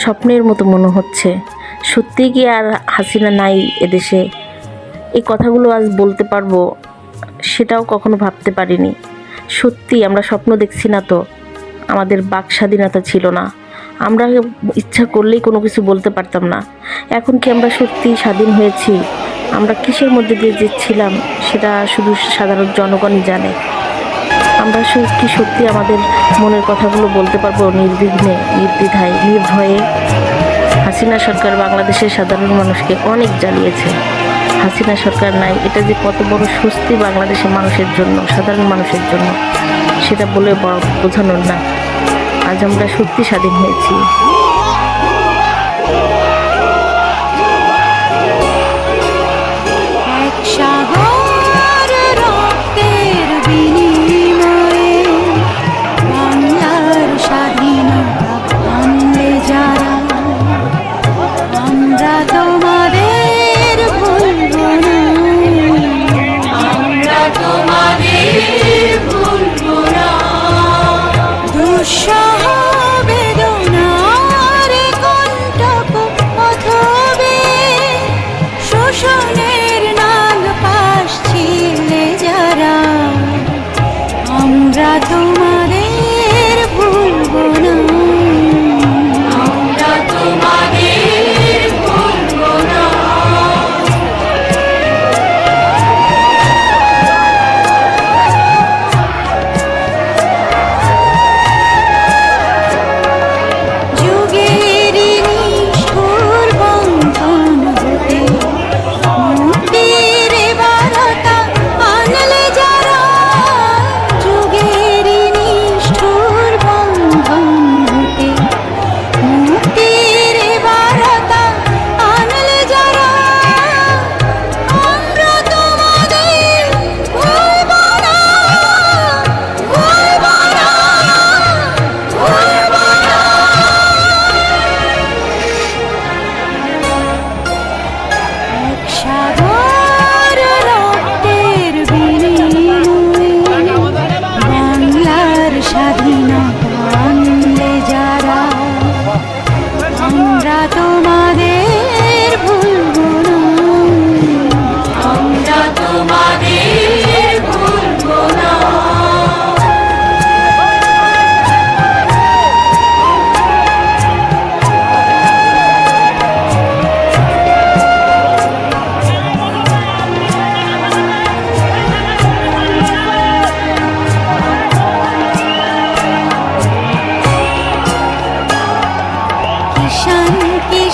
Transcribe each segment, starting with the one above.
স্বপ্নের মতো মনে হচ্ছে। সত্যি কি আর হাসিনা নাই এদেশে? এই কথাগুলো আজ বলতে পারব, সেটাও কখনো ভাবতে পারিনি। সত্যি, আমরা স্বপ্ন দেখছি না তো। আমাদের বাক স্বাধীনতা ছিল না। আমরা ইচ্ছা করলেই কোনো কিছু বলতে পারতাম না। এখন কি আমরা সত্যি স্বাধীন হয়েছি? আমরা কিসের মধ্যে দিয়ে যে ছিলাম, সেটা শুধু সাধারণ জনগণই জানে। আমরা কি সত্যি আমাদের মনের কথাগুলো বলতে পারব নির্বিঘ্নে, নির্দ্বিধায়, নির্ভয়ে? হাসিনা সরকার বাংলাদেশের সাধারণ মানুষকে অনেক জ্বালিয়েছে। হাসিনা সরকার নাই, এটা যে কত বড় স্বস্তি বাংলাদেশের মানুষের জন্য, সাধারণ মানুষের জন্য, সেটা বলে বোঝানোর না। আজ আমরা সত্যি স্বাধীন হয়েছি। এক তোমাদের ভুলব না আমরা তোমাদের ভুলব না দুঃসহ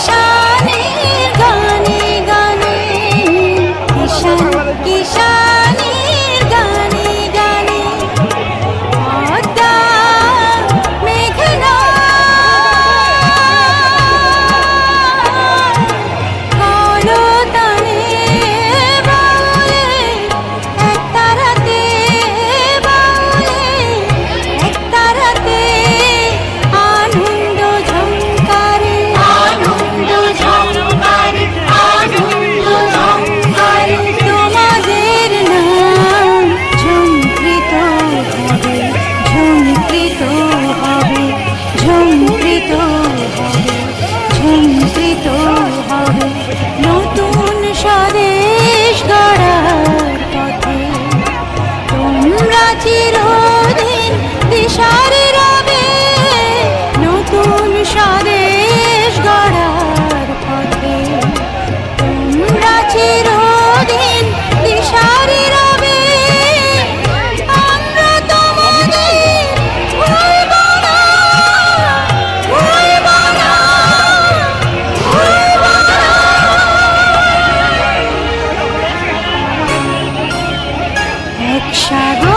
शानि ঝঙ্কৃত হবে। নতুন স্বদেশ গড়ার পথে তোমরা চির এক সাগর